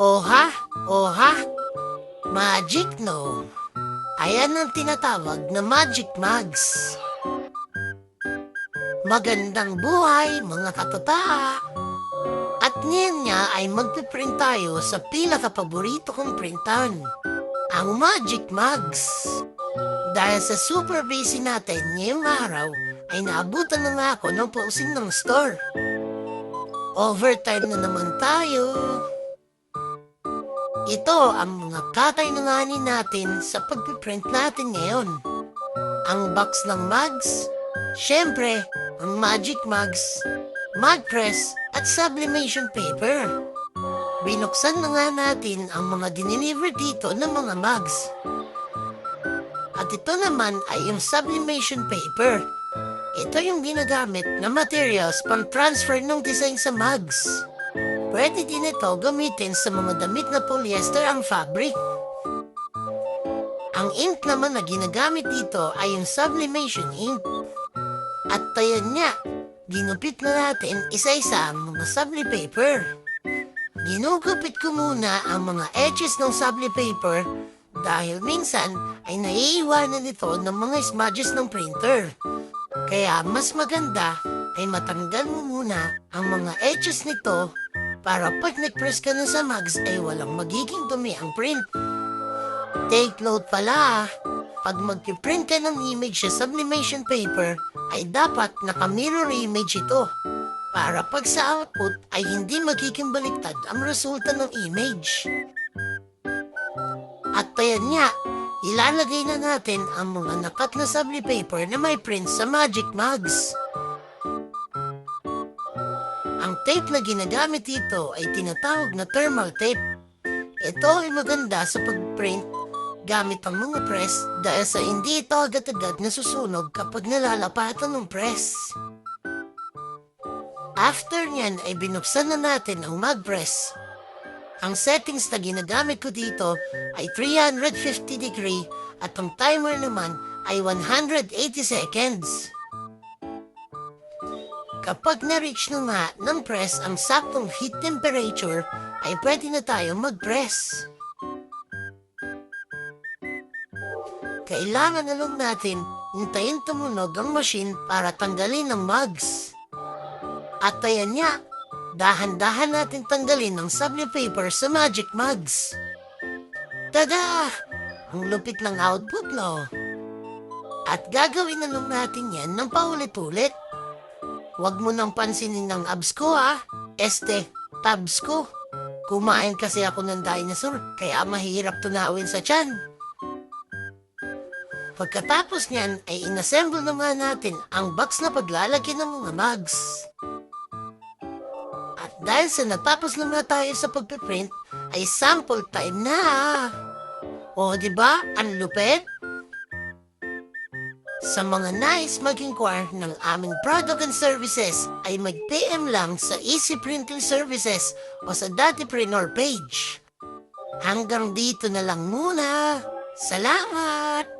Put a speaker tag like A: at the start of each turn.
A: Oha? Oha? Magic no. Ayan ang tinatawag na magic mugs. Magandang buhay, mga katata. At ngayon nga ay magpiprint tayo sa pinaka-paborito kong printan, ang magic mugs. Dahil sa super busy natin ngayong araw, ay naabutan na nga ako ng pausing ng store. Overtime na naman tayo. Ito ang mga kakainanganin natin sa pagpiprint natin ngayon. Ang box ng mugs, syempre, ang magic mugs, mug press, at sublimation paper. Binuksan na nga natin ang mga diniliver dito ng mga mugs. At ito naman ay yung sublimation paper. Ito yung ginagamit na materials pang transfer ng design sa mugs. Pwede din ito gamitin sa mga damit na polyester ang fabric. Ang ink naman na ginagamit dito ay yung sublimation ink. At tayan niya, ginupit na natin isa-isa ang mga subli paper. Ginugupit ko muna ang mga edges ng subli paper dahil minsan ay naiiwanan ito ng mga smudges ng printer. Kaya mas maganda ay matanggal mo muna ang mga edges nito para pag nag-press ka na sa mugs ay walang magiging dumi ang print. Take note pala, pag mag-print ka ng image sa sublimation paper, ay dapat naka-mirror image ito para pag sa output ay hindi magiging baliktad ang resulta ng image. At ayan nga, ilalagay na natin ang mga nakat na subli paper na may print sa magic mugs. Tape na ginagamit dito ay tinatawag na thermal tape. Ito ay maganda sa pag-print gamit ang mga press dahil sa hindi ito agad-agad nasusunog kapag nalalapatan ng press. After nyan ay binuksan na natin ang mag press. Ang settings na ginagamit ko dito ay 350 degree at ang timer naman ay 180 seconds. Kapag na-reach na nga ng press ang saktong heat temperature, ay pwede na tayo mag-press. Kailangan na lang natin hintayin tumunog ang machine para tanggalin ang mugs. At ayan niya, dahan-dahan natin tanggalin ang subli paper sa magic mugs. Tada! Ang lupit ng output, no? At gagawin na lang natin yan ng paulit-ulit. Huwag mo nang pansinin ng abs ko, ha? Este, tabs ko. Kumain kasi ako ng dinosaur, kaya mahirap tunawin sa tiyan. Pagkatapos niyan ay inassemble naman natin ang box na paglalagyan ng mga mugs. At dahil sa natapos na nga tayo sa pagpiprint, ay sample time na. O, di ba? Ang lupit? Sa mga nais mag-inquire ng aming product and services ay mag-PM lang sa Easy Printing Services o sa Dati Printer page. Hanggang dito na lang muna. Salamat!